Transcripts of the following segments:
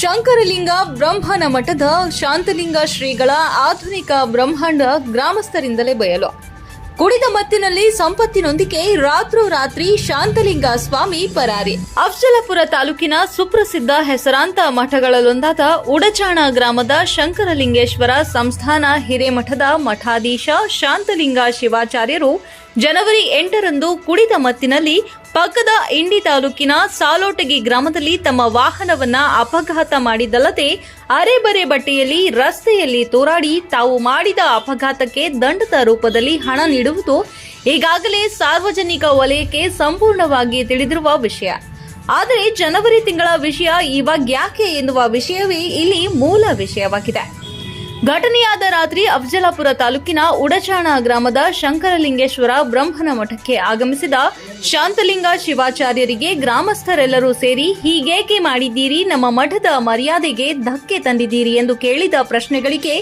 ಶಂಕರಲಿಂಗ ಬ್ರಹ್ಮನ ಮಠದ ಶಾಂತಲಿಂಗ ಶ್ರೀಗಳ ಆಧುನಿಕ ಬ್ರಹ್ಮಾಂಡ ಗ್ರಾಮಸ್ಥರಿಂದಲೇ ಬಯಲು. ಕುಡಿದ ಮತ್ತಿನಲ್ಲಿ ಸಂಪತ್ತಿನೊಂದಿಗೆ ರಾತ್ರೋರಾತ್ರಿ ಶಾಂತಲಿಂಗ ಸ್ವಾಮಿ ಪರಾರಿ. ಅಫ್ಜಲಪುರ ತಾಲೂಕಿನ ಸುಪ್ರಸಿದ್ಧ ಹೆಸರಾಂತ ಮಠಗಳಲ್ಲೊಂದಾದ ಉಡಚಾಣ ಗ್ರಾಮದ ಶಂಕರಲಿಂಗೇಶ್ವರ ಸಂಸ್ಥಾನ ಹಿರೇಮಠದ ಮಠಾಧೀಶ ಶಾಂತಲಿಂಗ ಶಿವಾಚಾರ್ಯರು ಜನವರಿ ಎಂಟರಂದು ಕುಡಿದ ಮತ್ತಿನಲ್ಲಿ ಪಕ್ಕದ ಇಂಡಿ ತಾಲೂಕಿನ ಸಾಲೋಟಗಿ ಗ್ರಾಮದಲ್ಲಿ ತಮ್ಮ ವಾಹನವನ್ನ ಅಪಘಾತ ಮಾಡಿದ್ದಲ್ಲದೆ ಅರೆಬರೆ ಬಟ್ಟೆಯಲ್ಲಿ ರಸ್ತೆಯಲ್ಲಿ ತೋರಾಡಿ ತಾವು ಮಾಡಿದ ಅಪಘಾತಕ್ಕೆ ದಂಡದ ರೂಪದಲ್ಲಿ ಹಣ ನೀಡುವುದು ಈಗಾಗಲೇ ಸಾರ್ವಜನಿಕ ವಲಯಕ್ಕೆ ಸಂಪೂರ್ಣವಾಗಿ ತಿಳಿದಿರುವ ವಿಷಯ. ಆದರೆ ಜನವರಿ ತಿಂಗಳ ವಿಷಯ ಇವಾಗ ಯಾಕೆ ಎನ್ನುವ ವಿಷಯವೇ ಇಲ್ಲಿ ಮೂಲ ವಿಷಯವಾಗಿದೆ. ಘಟನೆಯಾದ ರಾತ್ರಿ ಅಫಜಲಾಪುರ ತಾಲೂಕಿನ ಉಡಚಾಣ ಗ್ರಾಮದ ಶಂಕರಲಿಂಗೇಶ್ವರ ಬ್ರಹ್ಮನ ಮಠಕ್ಕೆ ಆಗಮಿಸಿದ ಶಾಂತಲಿಂಗ ಶಿವಾಚಾರ್ಯರಿಗೆ ಗ್ರಾಮಸ್ಥರೆಲ್ಲರೂ ಸೇರಿ ಹೀಗೇಕೆ ಮಾಡಿದ್ದೀರಿ? ನಮ್ಮ ಮಠದ ಮರ್ಯಾದೆಗೆ ಧಕ್ಕೆ ತಂದಿದ್ದೀರಿ ಎಂದು ಕೇಳಿದ ಪ್ರಶ್ನೆಗಳಿಗೆ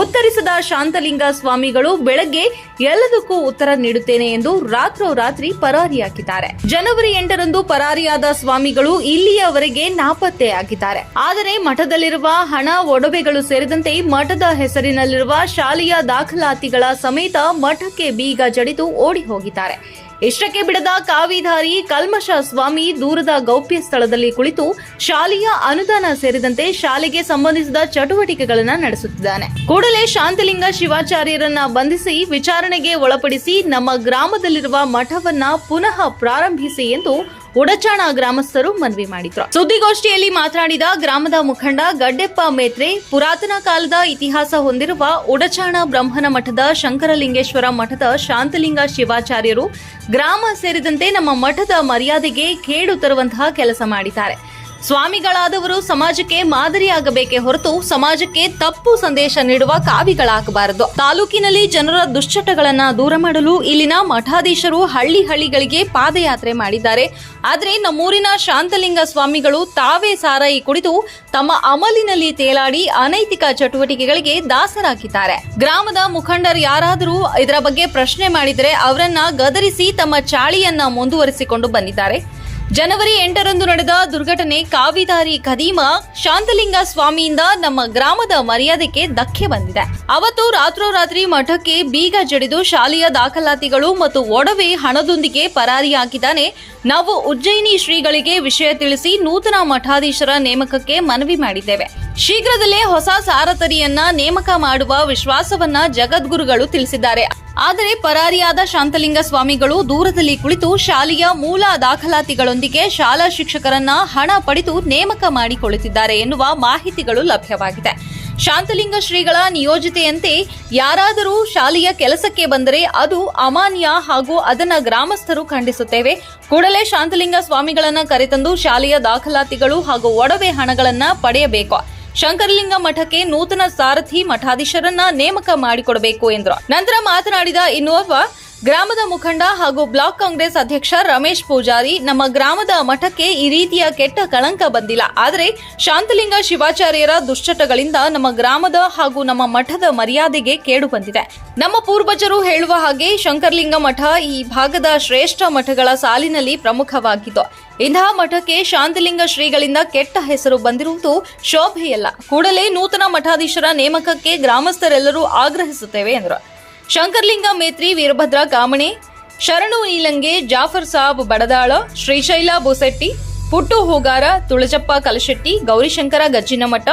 ಉತ್ತರಿಸದ ಶಾಂತಲಿಂಗ ಸ್ವಾಮಿಗಳು, ಬೆಳಗ್ಗೆ ಎಲ್ಲದಕ್ಕೂ ಉತ್ತರ ನೀಡುತ್ತೇನೆ ಎಂದು ರಾತ್ರೋರಾತ್ರಿ ಪರಾರಿಯಾಗಿದ್ದಾರೆ ಜನವರಿ ಎಂಟರಂದು ಪರಾರಿಯಾದ ಸ್ವಾಮಿಗಳು ಇಲ್ಲಿಯವರೆಗೆ ನಾಪತ್ತೆಯಾಗಿದ್ದಾರೆ ಆದರೆ ಮಠದಲ್ಲಿರುವ ಹಣ, ಒಡವೆಗಳು ಸೇರಿದಂತೆ ಮಠದ ಹೆಸರಿನಲ್ಲಿರುವ ಶಾಲೆಯ ದಾಖಲಾತಿಗಳ ಸಮೇತ ಮಠಕ್ಕೆ ಬೀಗ ಜಡಿದು ಓಡಿ ಹೋಗಿದ್ದಾರೆ. ಇಷ್ಟಕ್ಕೆ ಬಿಡದ ಕಾವಿಧಾರಿ ಕಲ್ಮಶ ಸ್ವಾಮಿ ದೂರದ ಗೌಪ್ಯ ಸ್ಥಳದಲ್ಲಿ ಕುಳಿತು ಶಾಲೆಯ ಅನುದಾನ ಸೇರಿದಂತೆ ಶಾಲೆಗೆ ಸಂಬಂಧಿಸಿದ ಚಟುವಟಿಕೆಗಳನ್ನು ನಡೆಸುತ್ತಿದ್ದಾನೆ. ಕೂಡಲೇ ಶಾಂತಲಿಂಗ ಶಿವಾಚಾರ್ಯರನ್ನ ಬಂಧಿಸಿ ವಿಚಾರಣೆಗೆ ಒಳಪಡಿಸಿ ನಮ್ಮ ಗ್ರಾಮದಲ್ಲಿರುವ ಮಠವನ್ನ ಪುನಃ ಪ್ರಾರಂಭಿಸಿ ಎಂದು ಉಡಚಾಣ ಗ್ರಾಮಸ್ಥರು ಮನವಿ ಮಾಡಿದ್ರು. ಸುದ್ದಿಗೋಷ್ಠಿಯಲ್ಲಿ ಮಾತನಾಡಿದ ಗ್ರಾಮದ ಮುಖಂಡ ಗಡ್ಡೆಪ್ಪ ಮೇತ್ರೆ, ಪುರಾತನ ಕಾಲದ ಇತಿಹಾಸ ಹೊಂದಿರುವ ಉಡಚಾಣ ಬ್ರಹ್ಮನ ಮಠದ ಶಂಕರಲಿಂಗೇಶ್ವರ ಮಠದ ಶಾಂತಲಿಂಗ ಶಿವಾಚಾರ್ಯರು ಗ್ರಾಮ ಸೇರಿದಂತೆ ನಮ್ಮ ಮಠದ ಮರ್ಯಾದೆಗೆ ಕೇಡು ತರುವಂತಹ ಕೆಲಸ ಮಾಡಿದ್ದಾರೆ. ಸ್ವಾಮಿಗಳಾದವರು ಸಮಾಜಕ್ಕೆ ಮಾದರಿಯಾಗಬೇಕೇ ಹೊರತು ಸಮಾಜಕ್ಕೆ ತಪ್ಪು ಸಂದೇಶ ನೀಡುವ ಕಾವಿಗಳಾಗಬಾರದು. ತಾಲೂಕಿನಲ್ಲಿ ಜನರ ದುಶ್ಚಟಗಳನ್ನ ದೂರ ಮಾಡಲು ಇಲ್ಲಿನ ಮಠಾಧೀಶರು ಹಳ್ಳಿ ಹಳ್ಳಿಗಳಿಗೆ ಪಾದಯಾತ್ರೆ ಮಾಡಿದ್ದಾರೆ. ಆದರೆ ನಮ್ಮೂರಿನ ಶಾಂತಲಿಂಗ ಸ್ವಾಮಿಗಳು ತಾವೇ ಸಾರಾಯಿ ಕುಡಿದು ತಮ್ಮ ಅಮಲಿನಲ್ಲಿ ತೇಲಾಡಿ ಅನೈತಿಕ ಚಟುವಟಿಕೆಗಳಿಗೆ ದಾಸರಾಗಿದ್ದಾರೆ. ಗ್ರಾಮದ ಮುಖಂಡರು ಯಾರಾದರೂ ಇದರ ಬಗ್ಗೆ ಪ್ರಶ್ನೆ ಮಾಡಿದರೆ ಅವರನ್ನ ಗದರಿಸಿ ತಮ್ಮ ಚಾಳಿಯನ್ನ ಮುಂದುವರಿಸಿಕೊಂಡು ಬಂದಿದ್ದಾರೆ. ಜನವರಿ ಎಂಟರಂದು ನಡೆದ ದುರ್ಘಟನೆ ಕಾವಿದಾರಿ ಖದೀಮ ಶಾಂತಲಿಂಗ ಸ್ವಾಮಿಯಿಂದ ನಮ್ಮ ಗ್ರಾಮದ ಮರ್ಯಾದೆಗೆ ಧಕ್ಕೆ ಬಂದಿದೆ. ಅವತ್ತು ರಾತ್ರೋರಾತ್ರಿ ಮಠಕ್ಕೆ ಬೀಗ ಜಡಿದು ಶಾಲೆಯ ದಾಖಲಾತಿಗಳು ಮತ್ತು ಒಡವೆ ಹಣದೊಂದಿಗೆ ಪರಾರಿಯಾಗಿದ್ದಾನೆ ನಾವು ಉಜ್ಜಯಿನಿ ಶ್ರೀಗಳಿಗೆ ವಿಷಯ ತಿಳಿಸಿ ನೂತನ ಮಠಾಧೀಶರ ನೇಮಕಕ್ಕೆ ಮನವಿ ಮಾಡಿದ್ದೇವೆ. ಶೀಘ್ರದಲ್ಲೇ ಹೊಸ ಸಾರಥರಿಯನ್ನ ನೇಮಕ ಮಾಡುವ ವಿಶ್ವಾಸವನ್ನ ಜಗದ್ಗುರುಗಳು ತಿಳಿಸಿದ್ದಾರೆ. ಆದರೆ ಪರಾರಿಯಾದ ಶಾಂತಲಿಂಗ ಸ್ವಾಮಿಗಳು ದೂರದಲ್ಲಿ ಕುಳಿತು ಶಾಲೆಯ ಮೂಲ ದಾಖಲಾತಿಗಳೊಂದಿಗೆ ಶಾಲಾ ಶಿಕ್ಷಕರನ್ನ ಹಣ ಪಡೆದು ನೇಮಕ ಮಾಡಿಕೊಳ್ಳುತ್ತಿದ್ದಾರೆ ಎನ್ನುವ ಮಾಹಿತಿಗಳು ಲಭ್ಯವಾಗಿದೆ. ಶಾಂತಲಿಂಗ ಶ್ರೀಗಳ ನಿಯೋಜಿತೆಯಂತೆ ಯಾರಾದರೂ ಶಾಲೆಯ ಕೆಲಸಕ್ಕೆ ಬಂದರೆ ಅದು ಅಮಾನ್ಯ ಹಾಗೂ ಅದನ್ನ ಗ್ರಾಮಸ್ಥರು ಖಂಡಿಸುತ್ತೇವೆ. ಕೂಡಲೇ ಶಾಂತಲಿಂಗ ಸ್ವಾಮಿಗಳನ್ನ ಕರೆತಂದು ಶಾಲೆಯ ದಾಖಲಾತಿಗಳು ಹಾಗೂ ಒಡವೆ ಹಣಗಳನ್ನ ಪಡೆಯಬೇಕು. ಶಂಕರಲಿಂಗ ಮಠಕ್ಕೆ ನೂತನ ಸಾರಥಿ ಮಠಾಧೀಶರನ್ನ ನೇಮಕ ಮಾಡಿಕೊಡಬೇಕು ಎಂದರು. ನಂತರ ಮಾತನಾಡಿದ ಇನ್ನೋರ್ವ, ಗ್ರಾಮದ ಮುಖಂಡ ಹಾಗೂ ಬ್ಲಾಕ್ ಕಾಂಗ್ರೆಸ್ ಅಧ್ಯಕ್ಷ ರಮೇಶ್ ಪೂಜಾರಿ, ನಮ್ಮ ಗ್ರಾಮದ ಮಠಕ್ಕೆ ಈ ರೀತಿಯ ಕೆಟ್ಟ ಕಳಂಕ ಬಂದಿಲ್ಲ. ಆದರೆ ಶಾಂತಲಿಂಗ ಶಿವಾಚಾರ್ಯರ ದುಶ್ಚಟಗಳಿಂದ ನಮ್ಮ ಗ್ರಾಮದ ಹಾಗೂ ನಮ್ಮ ಮಠದ ಮರ್ಯಾದೆಗೆ ಕೇಡು ಬಂದಿದೆ. ನಮ್ಮ ಪೂರ್ವಜರು ಹೇಳುವ ಹಾಗೆ ಶಂಕರಲಿಂಗ ಮಠ ಈ ಭಾಗದ ಶ್ರೇಷ್ಠ ಮಠಗಳ ಸಾಲಿನಲ್ಲಿ ಪ್ರಮುಖವಾಗಿತ್ತು. ಇಂತಹ ಮಠಕ್ಕೆ ಶಾಂತಲಿಂಗ ಶ್ರೀಗಳಿಂದ ಕೆಟ್ಟ ಹೆಸರು ಬಂದಿರುವುದು ಶೋಭೆಯಲ್ಲ. ಕೂಡಲೇ ನೂತನ ಮಠಾಧೀಶರ ನೇಮಕಕ್ಕೆ ಗ್ರಾಮಸ್ಥರೆಲ್ಲರೂ ಆಗ್ರಹಿಸುತ್ತೇವೆ ಎಂದರು. ಶಂಕರ್ಲಿಂಗ ಮೇತ್ರಿ ವೀರಭದ್ರ ಕಾಮಣೆ, ಶರಣು ನೀಲಂಗೆ ಜಾಫರ್ ಸಾಬ್ ಬಡದಾಳ, ಶ್ರೀಶೈಲ ಬೋಸೆಟ್ಟಿ, ಪುಟ್ಟು ಹೂಗಾರ, ತುಳಜಪ್ಪ ಕಲಶೆಟ್ಟಿ, ಗೌರಿಶಂಕರ ಗಜ್ಜಿನಮಠ,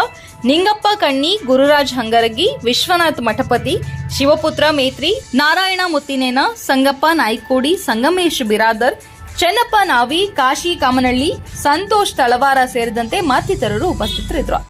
ನಿಂಗಪ್ಪ ಕಣ್ಣಿ, ಗುರುರಾಜ್ ಹಂಗರಗಿ, ವಿಶ್ವನಾಥ್ ಮಠಪತಿ, ಶಿವಪುತ್ರ ಮೇತ್ರಿ, ನಾರಾಯಣ ಮುತ್ತಿನೇನ, ಸಂಗಪ್ಪ ನಾಯ್ಕೋಡಿ, ಸಂಗಮೇಶ್ ಬಿರಾದರ್ ಚೆನ್ನಪ್ಪ ನಾವಿ ಕಾಶಿ ಕಾಮನಹಳ್ಳಿ ಸಂತೋಷ್ ತಳವಾರ ಸೇರಿದಂತೆ ಮತ್ತಿತರರು ಉಪಸ್ಥಿತರಿದ್ದರು.